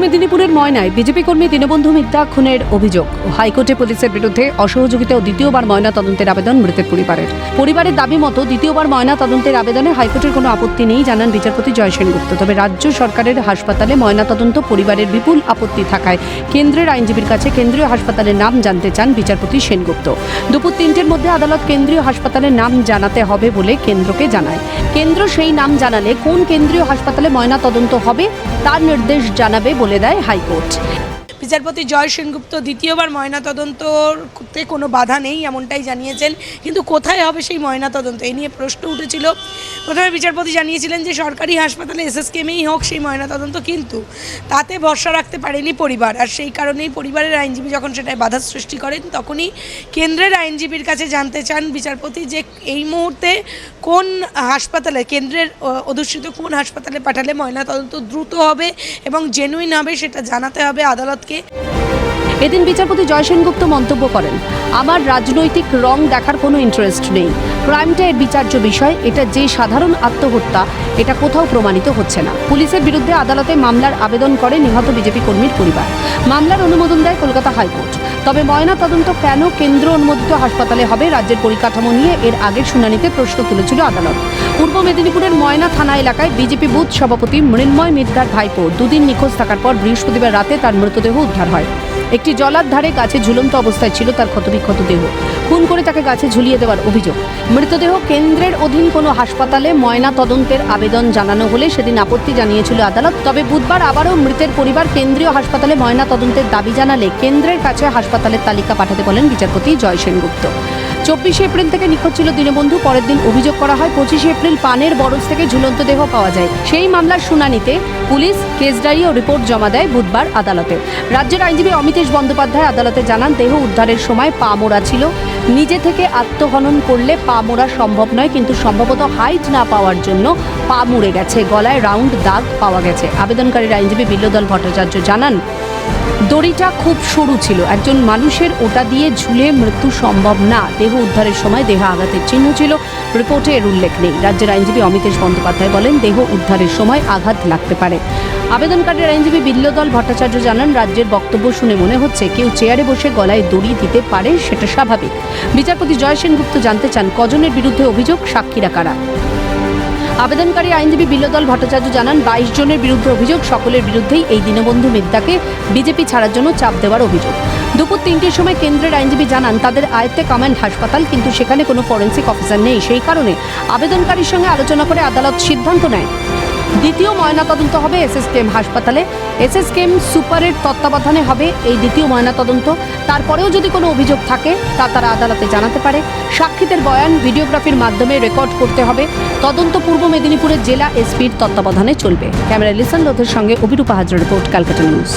মেদিনীপুরের ময়নায় বিজেপি কর্মী দীনবন্ধু মিত্রা খুনের অভিযোগ। হাইকোর্টে পুলিশের বিরুদ্ধে অসহযোগিতা ও দ্বিতীয়বার ময়না তদন্তের আবেদন মৃতের পরিবারের। পরিবারের দাবি মতো দ্বিতীয়বার ময়না তদন্তের আবেদনে হাইকোর্টের কোনো আপত্তি নেই, জানান বিচারপতি জয় সেনগুপ্ত। তবে রাজ্য সরকারের হাসপাতালে ময়না তদন্ত পরিবারের বিপুল আপত্তি থাকায় কেন্দ্রের আইনজীবীর কাছে কেন্দ্রীয় হাসপাতালের নাম জানতে চান বিচারপতি সেনগুপ্ত। দুপুর তিনটের মধ্যে আদালত কেন্দ্রীয় হাসপাতালের নাম জানাতে হবে বলে কেন্দ্রকে জানায়। কেন্দ্র সেই নাম জানালে কোন কেন্দ্রীয় হাসপাতালে ময়না তদন্ত হবে, তার নির্দেশ জানাবে বলে দেয় হাইকোর্ট। বিচারপতি জয় সেনগুপ্ত দ্বিতীয়বার ময়নাতদন্ততে কোনো বাধা নেই এমনটাই জানিয়েছেন। কিন্তু কোথায় হবে সেই ময়নাতদন্ত? এই নিয়ে প্রশ্ন উঠেছিল। প্রথমে বিচারপতি জানিয়েছিলেন যে সরকারি হাসপাতালে এসএসকেমেই হোক সেই ময়নাতদন্ত কিন্তু তাতে ভরসা রাখতে পারেনি পরিবার। আর সেই কারণেই পরিবারের আইনজীবী যখন সেটায় বাধা সৃষ্টি করেন, তখনই কেন্দ্রের আইনজীবীর কাছে জানতে চান বিচারপতি যে এই মুহূর্তে কোন হাসপাতালে, কেন্দ্রের অধ্যুষিত কোন হাসপাতালে পাঠালে ময়নাতদন্ত দ্রুত হবে এবং জেনুইন হবে সেটা জানাতে হবে আদালতকে। এদিন বিচারপতি জয়সেনগুপ্ত মন্তব্য করেন, আমার রাজনৈতিক রং দেখার কোনো ইন্টারেস্ট নেই। ক্রাইমটা এর বিচার্য বিষয়, এটা যে সাধারণ আত্মহত্যা, এটা কোথাও প্রমাণিত হচ্ছে না। পুলিশের বিরুদ্ধে আদালতে মামলার আবেদন করে নিহত বিজেপি কর্মীর পরিবার। মামলার অনুমোদন দেয় কলকাতা হাইকোর্ট। তবে ময়না তদন্ত কেন কেন্দ্র অনুমোদিত হাসপাতালে হবে? রাজ্যের পরিকাঠামো নিয়ে এর আগের শুনানিতে প্রশ্ন তুলেছিল আদালত। পূর্ব মেদিনীপুরের ময়না থানা এলাকায় বিজেপি বুথ সভাপতি মৃন্ময় মিদ্দার ভাইপো দুদিন নিখোঁজ থাকার পর বৃহস্পতিবার রাতে তার মৃতদেহ উদ্ধার হয়। একটি জলার ধারে গাছে ঝুলন্ত অবস্থায় ছিল তার ক্ষতবিক্ষত দেহ। খুন করে তাকে গাছে ঝুলিয়ে দেওয়ার অভিযোগ। মৃতদেহ কেন্দ্রের অধীন কোনো হাসপাতালে ময়না তদন্তের আবেদন জানানো হলে সেদিন আপত্তি জানিয়েছিল আদালত। তবে বুধবার আবারও মৃতের পরিবার কেন্দ্রীয় হাসপাতালে ময়না তদন্তের দাবি জানালে কেন্দ্রের কাছে হাসপাতালের তালিকা পাঠাতে বলেন বিচারপতি জয় সেনগুপ্ত। চব্বিশে এপ্রিল থেকে নিখোঁজ ছিল দীনবন্ধু, পরের দিন অভিযোগ করা হয় পঁচিশে এপ্রিল পানের বরজ থেকে ঝুলন্ত দেহ পাওয়া যায়। সেই মামলার শুনানিতে পুলিশ কেস ও রিপোর্ট জমা দেয় বুধবার আদালতে। রাজ্যের আইনজীবী অমিতেশ বন্দ্যোপাধ্যায় আদালতে জানান, দেহ উদ্ধারের সময় পা মোড়া ছিল। নিজে থেকে আত্মহনন করলে পা মোড়া সম্ভব নয়, কিন্তু সম্ভবত হাইট না পাওয়ার জন্য পা মুড়ে গেছে। গলায় রাউন্ড দাগ পাওয়া গেছে। আবেদনকারীর আইনজীবী বিল্লদল ভট্টাচার্য জানান দড়িটা খুব সরু ছিল। একজন মানুষের ওটা দিয়ে ঝুলে মৃত্যু সম্ভব না। দেহ উদ্ধারের সময় দেহ আঘাতের চিহ্ন ছিল। রিপোর্টে এর উল্লেখ নেই। রাজ্যের আইনজীবী অমিতেশ বন্দ্যোপাধ্যায় বলেন, দেহ উদ্ধারের সময় আঘাত লাগতে পারে। আবেদনকারীর আইনজীবী বিল্লদল ভট্টাচার্য জানান, রাজ্যের বক্তব্য শুনে মনে হচ্ছে কেউ চেয়ারে বসে গলায় দড়ি দিতে পারে, সেটা স্বাভাবিক। বিচারপতি জয় সেনগুপ্ত জানতে চান, কজনের বিরুদ্ধে অভিযোগ, সাক্ষীরা কারা? আবেদনকারী আইনজীবী বিল্লদল ভট্টাচার্য জানান, বাইশ জনের বিরুদ্ধে অভিযোগ, সকলের বিরুদ্ধেই এই দীনবন্ধু মিদ্যাকে বিজেপি ছাড়ার জন্য চাপ দেওয়ার অভিযোগ। দুপুর তিনটের সময় কেন্দ্রের আইনজীবী জানান, তাদের আয়ত্তে কমান্ড হাসপাতাল, কিন্তু সেখানে কোনো ফরেন্সিক অফিসার নেই। সেই কারণে আবেদনকারীর সঙ্গে আলোচনা করে আদালত সিদ্ধান্ত নেয়। দ্বিতীয় ময়নাতদন্ত হবে এসএসকেএম হাসপাতালে। এসএসকেএম সুপারের তত্ত্বাবধানে হবে এই দ্বিতীয় ময়নাতদন্ত। তারপরেও যদি কোনো অভিযোগ থাকে, তা তারা আদালতে জানাতে পারে। সাক্ষীদের বয়ান ভিডিওগ্রাফির মাধ্যমে রেকর্ড করতে হবে। তদন্ত পূর্ব মেদিনীপুরের জেলা এসপির তত্ত্বাবধানে চলবে। ক্যামেরা লিসন লোধের সঙ্গে অভিরূপা হাজরা রিপোর্ট, ক্যালকাটা নিউজ।